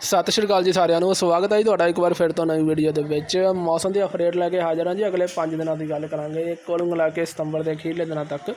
ਸਤਿ ਸ਼੍ਰੀ ਅਕਾਲ ਜੀ ਸਾਰਿਆਂ ਨੂੰ, ਸਵਾਗਤ ਹੈ ਜੀ ਤੁਹਾਡਾ ਇੱਕ ਵਾਰ ਫਿਰ ਤੋਂ ਨਵੀਂ ਵੀਡੀਓ ਦੇ ਵਿੱਚ। ਮੌਸਮ ਦੀ ਅਪਡੇਟ ਲੈ ਕੇ ਹਾਜ਼ਰ ਹਾਂ ਜੀ, ਅਗਲੇ 5 ਦਿਨਾਂ ਦੀ ਗੱਲ ਕਰਾਂਗੇ। ਕੁੱਲ ਮਿਲਾ ਕੇ ਸਤੰਬਰ ਦੇ ਅਖੀਰਲੇ ਦਿਨਾਂ ਤੱਕ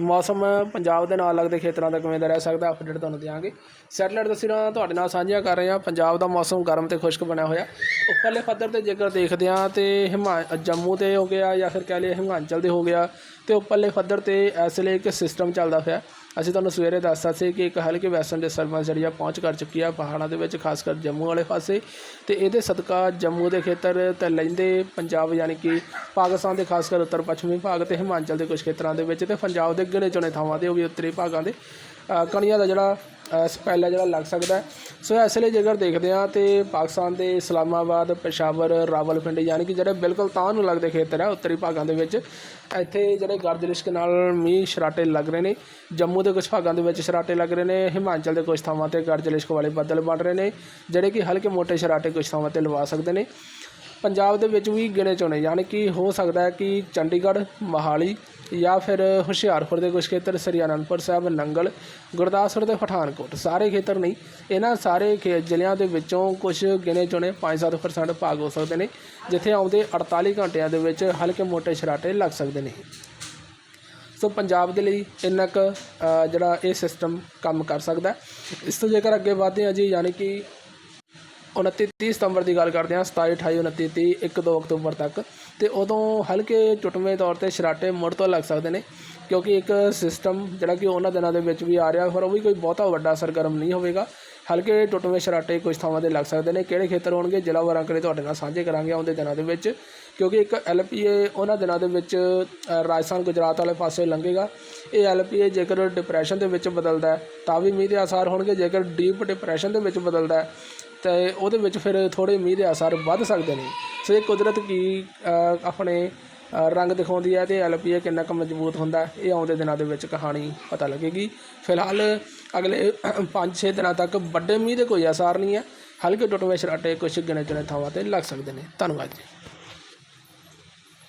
ਮੌਸਮ ਪੰਜਾਬ ਦੇ ਨਾਲ ਲੱਗਦੇ ਖੇਤਰਾਂ ਦਾ ਕਿਵੇਂ ਦਾ ਰਹਿ ਸਕਦਾ ਅਪਡੇਟ ਤੁਹਾਨੂੰ ਦਿਆਂਗੇ। ਸੈਟਲਾਈਟ ਤਸਵੀਰਾਂ ਤੁਹਾਡੇ ਨਾਲ ਸਾਂਝੀਆਂ ਕਰ ਰਹੇ ਹਾਂ। ਪੰਜਾਬ ਦਾ ਮੌਸਮ ਗਰਮ ਤੇ ਖੁਸ਼ਕ ਬਣਿਆ ਹੋਇਆ। ਉੱਪਰਲੇ ਪੱਧਰ ਤੇ ਜੇਕਰ ਦੇਖਦੇ ਹਾਂ ਤੇ ਹਿਮਾ, ਜੰਮੂ ਤੇ ਹੋ ਗਿਆ ਜਾਂ ਫਿਰ ਕਹਿ ਲਈਏ ਹਿਮਾਚਲ ਦੇ ਹੋ ਗਿਆ, ਤੇ ਉੱਪਰਲੇ ਪੱਧਰ ਤੇ ਇਸ ਲਈ ਇੱਕ ਸਿਸਟਮ ਚੱਲਦਾ ਪਿਆ। ਅਸੀਂ ਤੁਹਾਨੂੰ ਸਵੇਰੇ ਦੱਸਤਾ ਸੀ ਕਿ ਇੱਕ ਹਲਕੀ ਵੈਸਟਰਨ ਡਿਸਟਰਬੈਂਸ ਜਿਹੜੀ ਆ ਪਹੁੰਚ ਕਰ ਚੁੱਕੀ ਆ ਪਹਾੜਾਂ ਦੇ ਵਿੱਚ, ਖਾਸ ਕਰ ਜੰਮੂ ਵਾਲੇ ਪਾਸੇ ਤੇ ਇਹਦੇ ਸਦਕਾ ਜੰਮੂ ਦੇ ਖੇਤਰ ਤੇ ਲੈਂਦੇ ਪੰਜਾਬ ਯਾਨੀ ਕਿ ਪਾਕਿਸਤਾਨ ਦੇ, ਖਾਸ ਕਰ ਉੱਤਰ ਪੱਛਮੀ ਭਾਗ ਤੇ ਹਿਮਾਚਲ ਦੇ ਕੁਝ ਖੇਤਰਾਂ ਦੇ ਵਿੱਚ ਤੇ ਪੰਜਾਬ ਦੇ ਗਿਣੇ ਚੁਣੇ ਥਾਵਾਂ ਤੇ ਉਹ ਵੀ ਉੱਤਰੀ ਭਾਗਾਂ ਦੇ ਕਣੀਆਂ ਦਾ ਜਿਹੜਾ ਸਪੈਲ ਹੈ ਜਿਹੜਾ ਲੱਗ ਸਕਦਾ ਹੈ। ਸੋ ਇਸ ਲਈ ਜੇਕਰ ਦੇਖਦੇ ਹਾਂ ਤੇ ਪਾਕਿਸਤਾਨ ਦੇ ਇਸਲਾਮਾਬਾਦ, ਪਸ਼ਾਵਰ, ਰਾਵਲਪਿੰਡੀ ਯਾਨੀ ਕਿ ਜਿਹੜੇ ਬਿਲਕੁਲ ਤਾਂ ਨੂੰ ਲੱਗਦੇ ਖੇਤਰ ਹੈ ਉੱਤਰੀ ਭਾਗਾਂ ਦੇ ਵਿੱਚ, ਇੱਥੇ ਜਿਹੜੇ ਗਰਜ ਲਿਸ਼ਕ ਨਾਲ ਮੀਂਹ ਸ਼ਰਾਟੇ ਲੱਗ ਰਹੇ ਨੇ, ਜੰਮੂ ਦੇ ਕੁਝ ਭਾਗਾਂ ਦੇ ਵਿੱਚ ਸ਼ਰਾਟੇ ਲੱਗ ਰਹੇ ਨੇ, ਹਿਮਾਚਲ ਦੇ ਕੁਝ ਥਾਵਾਂ ਤੇ ਗਰਜ ਲਿਸ਼ਕ ਵਾਲੇ ਬੱਦਲ ਬਣ ਰਹੇ ਨੇ, ਜਿਹੜੇ ਕਿ ਹਲਕੇ ਮੋਟੇ ਸ਼ਰਾਟੇ ਕੁਝ ਥਾਵਾਂ ਤੇ ਲਵਾ ਸਕਦੇ ਨੇ। ਪੰਜਾਬ ਦੇ ਵਿੱਚ ਵੀ ਗਿਣੇ ਚੁਣੇ, ਯਾਨੀ ਕਿ ਹੋ ਸਕਦਾ ਹੈ ਕਿ ਚੰਡੀਗੜ੍ਹ, ਮੋਹਾਲੀ ਜਾਂ ਫਿਰ ਹੁਸ਼ਿਆਰਪੁਰ ਦੇ ਕੁਝ ਖੇਤਰ, ਸ੍ਰੀ ਅਨੰਦਪੁਰ ਸਾਹਿਬ, ਨੰਗਲ, ਗੁਰਦਾਸਪੁਰ ਤੇ ਪਠਾਨਕੋਟ, ਸਾਰੇ ਖੇਤਰ ਨਹੀਂ। ਇਹਨਾਂ ਸਾਰੇ ਖੇ, ਜ਼ਿਲ੍ਹਿਆਂ ਦੇ ਵਿੱਚੋਂ ਕੁਝ ਗਿਣੇ ਚੁਣੇ 5-7% ਭਾਗ ਹੋ ਸਕਦੇ ਨੇ, ਜਿੱਥੇ ਆਉਂਦੇ 48 ਘੰਟਿਆਂ ਦੇ ਵਿੱਚ ਹਲਕੇ ਮੋਟੇ ਸ਼ਰਾਟੇ ਲੱਗ ਸਕਦੇ ਨੇ। ਸੋ ਪੰਜਾਬ ਦੇ ਲਈ ਇੰਨਾ ਕੁ ਜਿਹੜਾ ਇਹ ਸਿਸਟਮ ਕੰਮ ਕਰ ਸਕਦਾ ਇਸ ਤੋਂ ਜੇਕਰ ਅੱਗੇ ਵਧਦੇ ਹਾਂ ਜੀ, ਯਾਨੀ ਕਿ 29 30 ਸਤੰਬਰ ਦੀ ਗੱਲ ਕਰਦੇ ਹਾਂ 27 28 29 30 1 2 ਅਕਤੂਬਰ ਤੱਕ। ਤੇ ਉਦੋਂ ਹਲਕੇ ਟੁੱਟਵੇਂ ਤੌਰ ਤੇ ਸ਼ਰਾਟੇ ਮੁੜ ਤੋਂ ਲੱਗ ਸਕਦੇ ਨੇ, ਕਿਉਂਕਿ ਇੱਕ ਸਿਸਟਮ ਜਿਹੜਾ ਕਿ ਉਹਨਾਂ ਦਿਨਾਂ ਦੇ ਵਿੱਚ ਵੀ ਆ ਰਿਹਾ ਪਰ ਉਹ ਵੀ ਕੋਈ ਬਹੁਤਾ ਵੱਡਾ ਸਰਗਰਮ ਨਹੀਂ ਹੋਵੇਗਾ। ਹਲਕੇ ਟੁੱਟਵੇਂ ਸ਼ਰਾਟੇ ਕੁਝ ਥਾਵਾਂ ਤੇ ਲੱਗ ਸਕਦੇ ਨੇ, ਕਿਹੜੇ ਖੇਤਰ ਹੋਣਗੇ, ਜ਼ਿਲ੍ਹਾ ਵਾਰਾਂ ਕਿਹੜੇ ਤੁਹਾਡੇ ਨਾਲ ਸਾਂਝੇ ਕਰਾਂਗੇ ਆਉਂਦੇ ਦਿਨਾਂ ਦੇ ਵਿੱਚ। ਕਿਉਂਕਿ ਇੱਕ ਐਲਪੀਏ ਉਹਨਾਂ ਦਿਨਾਂ ਦੇ ਵਿੱਚ ਰਾਜਸਥਾਨ, ਗੁਜਰਾਤ ਵਾਲੇ ਪਾਸੇ ਲੰਘੇਗਾ। ਇਹ ਐਲਪੀਏ ਜੇਕਰ ਡਿਪਰੈਸ਼ਨ ਦੇ ਵਿੱਚ ਬਦਲਦਾ ਤਾਂ ਵੀ ਮੀਂਹ ਦੇ ਆਸਾਰ ਹੋਣਗੇ। ਜੇਕਰ ਡੀਪ ਡਿਪਰੈਸ਼ਨ ਦੇ ਵਿੱਚ ਬਦਲਦਾ ਅਤੇ ਉਹਦੇ ਵਿੱਚ ਫਿਰ ਥੋੜ੍ਹੇ ਮੀਂਹ ਦੇ ਅਸਰ ਵੱਧ ਸਕਦੇ ਨੇ। ਸੋ ਇਹ ਕੁਦਰਤ ਕੀ ਆਪਣੇ ਰੰਗ ਦਿਖਾਉਂਦੀ ਹੈ ਤੇ ਐਲਪੀਏ ਕਿੰਨਾ ਕੁ ਮਜ਼ਬੂਤ ਹੁੰਦਾ ਇਹ ਆਉਂਦੇ ਦਿਨਾਂ ਦੇ ਵਿੱਚ ਕਹਾਣੀ ਪਤਾ ਲੱਗੇਗੀ। ਫਿਲਹਾਲ ਅਗਲੇ 5-6 ਦਿਨਾਂ ਤੱਕ ਵੱਡੇ ਮੀਂਹ ਦੇ ਕੋਈ ਅਸਰ ਨਹੀਂ ਹੈ। ਹਲਕੇ ਟੁੱਟਵੇਂ ਸ਼ਰਾਟੇ ਕੁਝ ਗਿਣੇ ਚੁਣੇ ਥਾਵਾਂ ਤੇ ਲੱਗ ਸਕਦੇ ਨੇ। ਧੰਨਵਾਦ ਜੀ।